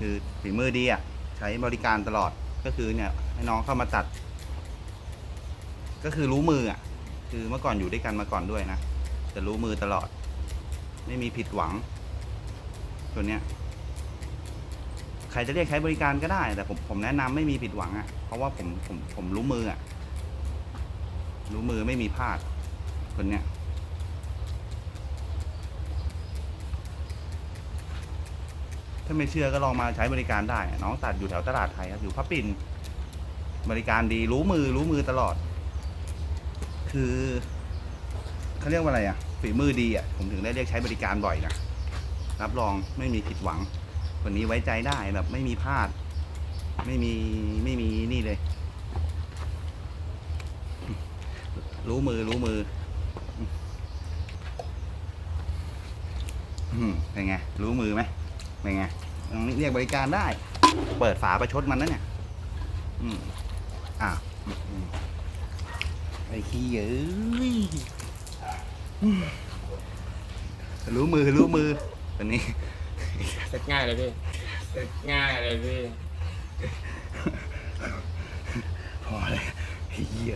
คือฝีมือดีอะใช้บริการตลอดก็คือเนี่ยให้น้องเข้ามาตัด ก็คือรู้มืออะคือเมื่อก่อนอยู่ด้วยกันมาก่อนด้วยนะจะรู้มือตลอด ไม่มีผิดหวัง ตัวเนี้ยใครจะเรียกใช้บริการก็ได้ แต่ผมผมแนะนำไม่มีผิดหวังอะ เพราะว่าผมผมผมรู้มืออะ รู้มือไม่มีพลาดคนเนี้ย ถ้าไม่เชื่อก็ลองมาใช้บริการได้ น้องตัดอยู่แถวตลาดไทยครับอยู่พระปิ่นบริการดีรู้มือรู้มือตลอด คือเขาเรียกว่าอะไรอะฝีมือดีอะผมถึงได้เรียกใช้บริการบ่อยนะรับรองไม่มีผิดหวังคนนี้ไว้ใจได้แบบไม่มีพลาด ไม่มีไม่มีนี่เลย รู้มือรู้มือเป็นไง รู้มือไหม เป็นไงตรงนี้เรียกบริการได้ เปิดฝาประชดมันนะเนี่ย อืมอะอืมไอ้ขี้เอ้ยอืมรู้มือรู้มือตัวนี้เสร็จง่ายเลยพี่เสร็จง่ายเลยพี่พอเลยไอ้เหี้ย